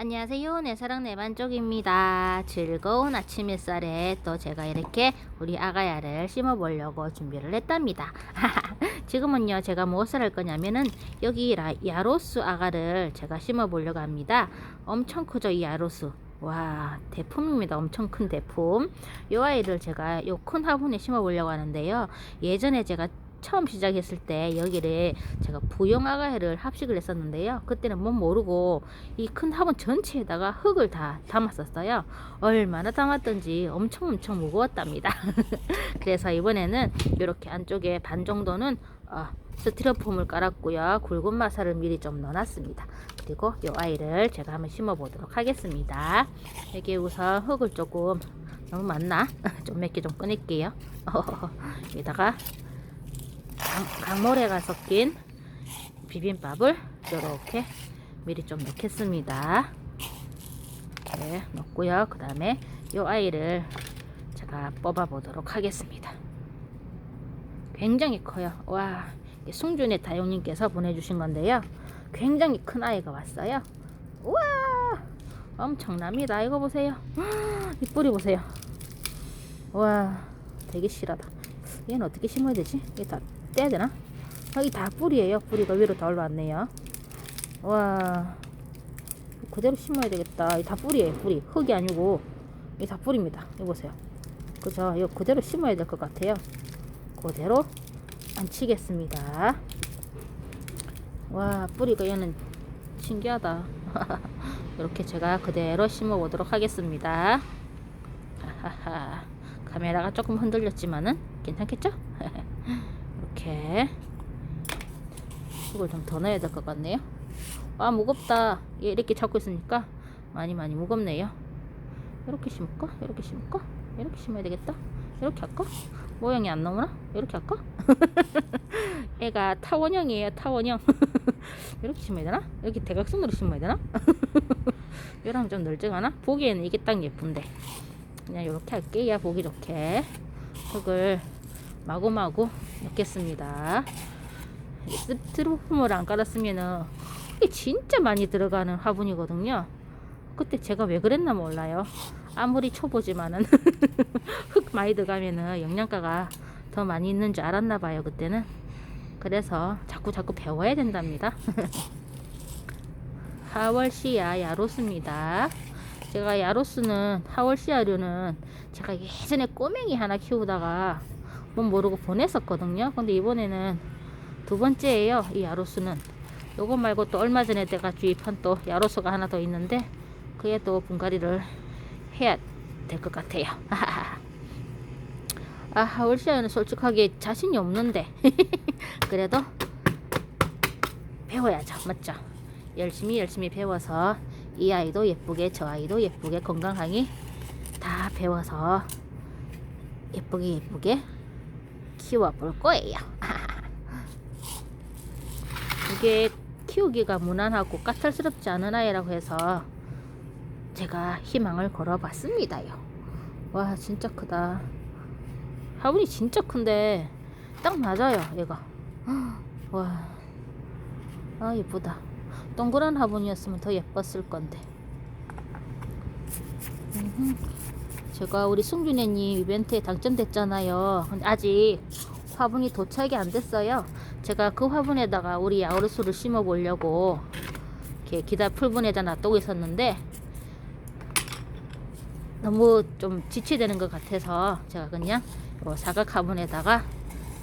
안녕하세요. 내 사랑 내 반쪽입니다. 즐거운 아침 햇살에 또 제가 이렇게 우리 아가야를 심어 보려고 준비를 했답니다. 지금은요, 제가 무엇을 할 거냐면은 여기 라, 야로스 아가를 제가 심어 보려고 합니다. 엄청 크죠, 이 야로스. 와, 대품입니다. 엄청 큰 대품. 이 아이를 제가 요 큰 화분에 심어 보려고 하는데요. 예전에 제가 처음 시작했을 때 여기를 제가 부용 아가야를 합식을 했었는데요. 그때는 뭐 모르고 이 큰 화분 전체에다가 흙을 다 담았었어요. 얼마나 담았던지 엄청 엄청 무거웠답니다. 그래서 이번에는 이렇게 안쪽에 반 정도는 어, 스티로폼을 깔았고요. 굵은 마사를 미리 좀 넣어놨습니다. 그리고 이 아이를 제가 한번 심어보도록 하겠습니다. 여기 우선 흙을 조금 너무 많나? 좀 몇 개 좀 꺼낼게요. 여기다가 강, 강모래가 섞인 비빔밥을 이렇게 미리 좀 넣겠습니다. 이렇게 넣고요. 그 다음에 이 아이를 제가 뽑아 보도록 하겠습니다. 굉장히 커요. 와, 숭준의 다용님께서 보내주신 건데요. 굉장히 큰 아이가 왔어요. 우와, 엄청납니다. 이거 보세요. 이 뿌리 보세요. 와, 되게 실하다. 얘는 어떻게 심어야 되지? 이게 다 떼야 되나? 여기 다 뿌리예요. 뿌리가 위로 다 올라왔네요. 와, 그대로 심어야 되겠다. 이다 뿌리예요. 뿌리. 흙이 아니고 이게 다 뿌리입니다. 이거 보세요. 그죠? 이거 그대로 심어야 될 것 같아요. 그대로 안치겠습니다. 와, 뿌리가 얘는 신기하다. 이렇게 제가 그대로 심어 보도록 하겠습니다. 카메라가 조금 흔들렸지만은 괜찮겠죠? 이렇게 이걸 좀 더 넣어야 될 것 같네요. 아 무겁다. 얘 이렇게 잡고 있으니까 많이 많이 무겁네요. 이렇게 심을까? 이렇게 심을까? 이렇게 심어야 되겠다. 이렇게 할까? 모양이 안 나오나? 이렇게 할까? 애가 타원형이에요. 타원형. 이렇게 심어야 되나? 이렇게 대각선으로 심어야 되나? 이랑 좀 널찍하나? 보기에는 이게 딱 예쁜데. 그냥 이렇게 할게요. 보기 좋게. 흙을 마구마구 넣겠습니다. 스티로폼을 안 깔았으면은 이게 진짜 많이 들어가는 화분이거든요. 그때 제가 왜 그랬나 몰라요. 아무리 초보지만은 흙 많이 들어가면은 영양가가 더 많이 있는 줄 알았나 봐요. 그때는. 그래서 자꾸 자꾸 배워야 된답니다. 하월시아 야로스입니다. 제가 야로스는 하월시아류는 제가 예전에 꼬맹이 하나 키우다가 뭐 모르고 보냈었거든요. 근데 이번에는 두 번째예요. 이 야로스는. 요거 말고 또 얼마 전에 내가 주입한 또 야로스가 하나 더 있는데 그에 또 분갈이를 해야 될 것 같아요. 아, 하월시아는 솔직하게 자신이 없는데 그래도 배워야죠. 맞죠? 열심히 열심히 배워서 이 아이도 예쁘게 저 아이도 예쁘게 건강하게 다 배워서 예쁘게 예쁘게 키워볼 거예요. 이게 키우기가 무난하고 까탈스럽지 않은 아이라고 해서 제가 희망을 걸어봤습니다요. 와 진짜 크다. 화분이 진짜 큰데 딱 맞아요 얘가. 와, 아 예쁘다. 동그란 화분이었으면 더 예뻤을 건데. 제가 우리 승준애님 이벤트에 당첨됐잖아요. 근데 아직 화분이 도착이 안 됐어요. 제가 그 화분에다가 우리 야오르수를 심어 보려고 이렇게 기다 풀분에다 놔두고 있었는데 너무 좀 지체되는 것 같아서 제가 그냥 요 사각 화분에다가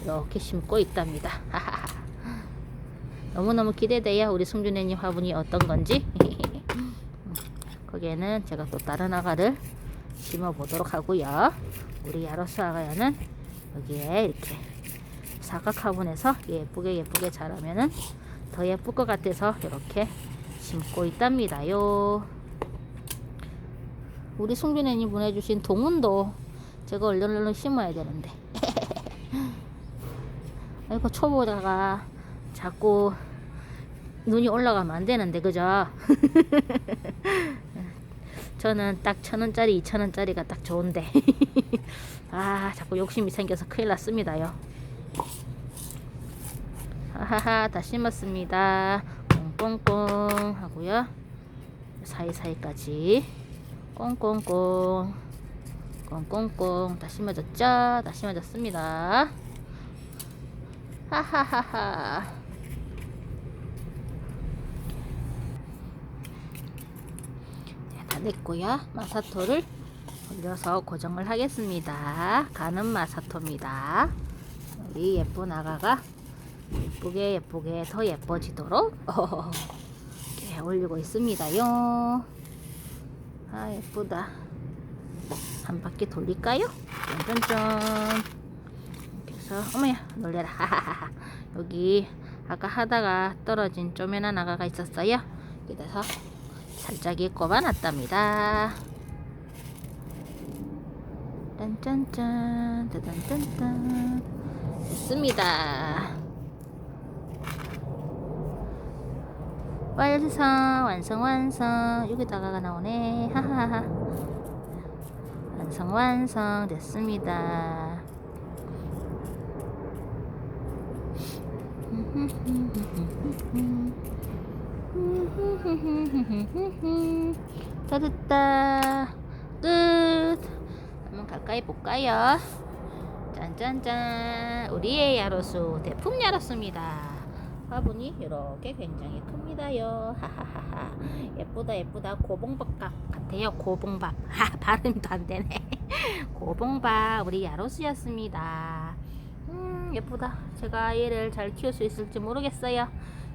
이렇게 심고 있답니다. 너무너무 기대돼요. 우리 승준애님 화분이 어떤 건지. 거기에는 제가 또 다른 아가를 심어 보도록 하고요. 우리 야로스 아가야는 여기에 이렇게 사각 화분에서 예쁘게 예쁘게 자라면은 더 예쁠 것 같아서 이렇게 심고 있답니다요. 우리 승준애님 보내주신 동운도 제가 얼른 얼른 심어야 되는데. 아이고 초보자가 자꾸 눈이 올라가면 안 되는데 그죠? 저는 딱 천 원짜리, 이천 원짜리가 딱 좋은데 아 자꾸 욕심이 생겨서 큰일 났습니다요. 하하하 다 심었습니다. 꽁꽁꽁 하고요. 사이사이까지 꽁꽁꽁 꽁꽁꽁 다 심어졌죠? 다 심어졌습니다. 하하하하. 네, 다 됐고요. 마사토를 올려서 고정을 하겠습니다. 가는 마사토입니다. 우리 예쁜 아가가 예쁘게 예쁘게 더 예뻐지도록 이렇게 올리고 있습니다요. 아 예쁘다. 한 바퀴 돌릴까요? 짠짠짠. 그래서 어머야 놀래라. 여기 아까 하다가 떨어진 쪼매난 아가가 있었어요. 그래서 살짝 꼽아놨답니다. 짠짠짠. 따단짠짠. 됐습니다. 완성 완성 완성. 여기다가 나오네. 하하하 완성 완성. 됐습니다. 다 됐다 끝. 한번 가까이 볼까요? 짠짠짠. 우리의 야로수 대품 야로수입니다. 화분이 이렇게 굉장히 큽니다요. 하하하하. 예쁘다 예쁘다. 고봉밥 같- 같아요 고봉밥. 하 발음도 안 되네. 고봉밥 우리 야로수였습니다. 음 예쁘다. 제가 얘를 잘 키울 수 있을지 모르겠어요.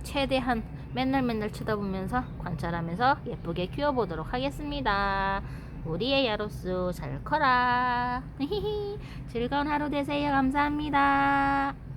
최대한 맨날 맨날 쳐다보면서 관찰하면서 예쁘게 키워보도록 하겠습니다. 우리의 야로수 잘 커라. 즐거운 하루 되세요. 감사합니다